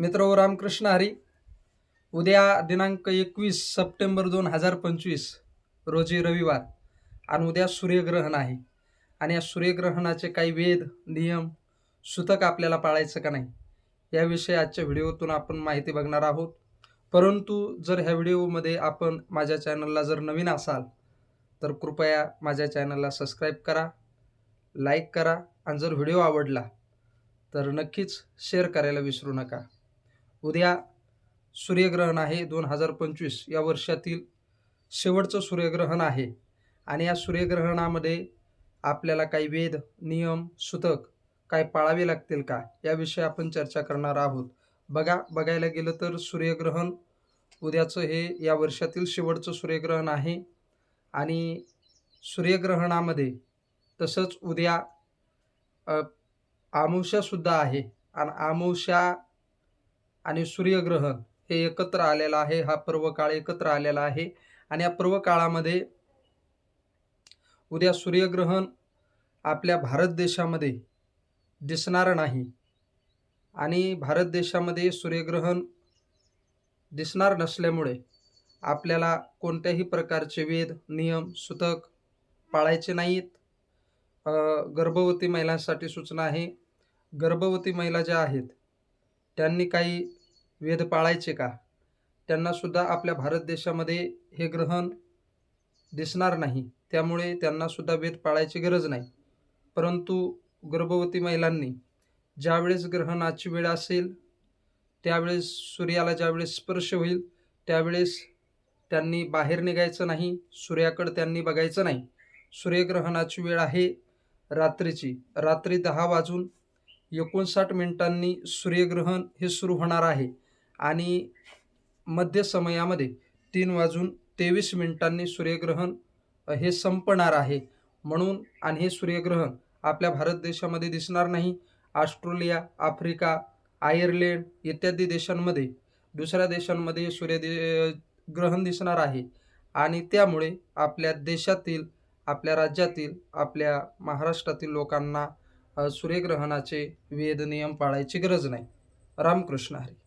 मित्र हो, रामकृष्ण हरी. उद्या दिनांक एकवीस सप्टेंबर दोन हजार पंचवीस रोजी रविवार आणि उद्या सूर्यग्रहण आहे. आणि या सूर्यग्रहणाचे काही वेद नियम सुतक आपल्याला पाळायचं का नाही याविषयी आजच्या व्हिडिओतून आपण माहिती बघणार आहोत. परंतु जर ह्या व्हिडिओमध्ये आपण माझ्या चॅनलला जर नवीन असाल तर कृपया माझ्या चॅनलला सबस्क्राईब करा लाईक करा आणि जर व्हिडिओ आवडला तर नक्कीच शेअर करायला विसरू नका. उद्या सूर्यग्रहण आहे दोन हजार पंचवीस. या वर्षातील शेवटचं सूर्यग्रहण आहे. आणि या सूर्यग्रहणामध्ये आपल्याला काही वेद नियम सुतक काय पाळावे लागतील का? याविषयी आपण चर्चा करणार आहोत. बघा बघायला गेलं तर सूर्यग्रहण उद्याचं हे या वर्षातील शेवटचं सूर्यग्रहण आहे. आणि सूर्यग्रहणामध्ये तसंच उद्या अ, आहे. आणि अमावस्या आणि सूर्यग्रहण हे एकत्र आलेलं आहे. हा पर्व काळ एकत्र आलेला आहे. आणि या पर्व काळामध्ये उद्या सूर्यग्रहण आपल्या भारत देशामध्ये दिसणार नाही. आणि भारत देशामध्ये सूर्यग्रहण दिसणार नसल्यामुळे आपल्याला कोणत्याही प्रकारचे वेद नियम सुतक पाळायचे नाहीत. गर्भवती महिलांसाठी सूचना आहे. गर्भवती महिला ज्या आहेत त्यांनी काही वेद पाळायचे का? त्यांनासुद्धा आपल्या भारत देशामध्ये हे ग्रहण दिसणार नाही. त्यामुळे त्यांनासुद्धा वेद पाळायची गरज नाही. परंतु गर्भवती महिलांनी ज्यावेळेस ग्रहणाची वेळ असेल त्यावेळेस सूर्याला ज्यावेळेस स्पर्श होईल त्यावेळेस त्यांनी बाहेर निघायचं नाही सूर्याकडं त्यांनी बघायचं नाही. सूर्यग्रहणाची वेळ आहे रात्रीची. रात्री दहा वाजून एकोणसाठ मिनिटांनी सूर्यग्रहण हे सुरू होणार आहे. आणि मध्य समयामध्ये तीन वाजून तेवीस मिनिटांनी सूर्यग्रहण हे संपणार आहे. म्हणून आणि हे सूर्यग्रहण आपल्या भारत देशामध्ये दिसणार नाही. ऑस्ट्रेलिया आफ्रिका आयर्लंड इत्यादी देशांमध्ये दुसऱ्या देशांमध्ये सूर्यदे ग्रहण दिसणार आहे. आणि त्यामुळे आपल्या देशातील आपल्या राज्यातील आपल्या महाराष्ट्रातील लोकांना सूर्यग्रहणाचे वेद नियम पाळायची गरज नाही. रामकृष्ण हरी.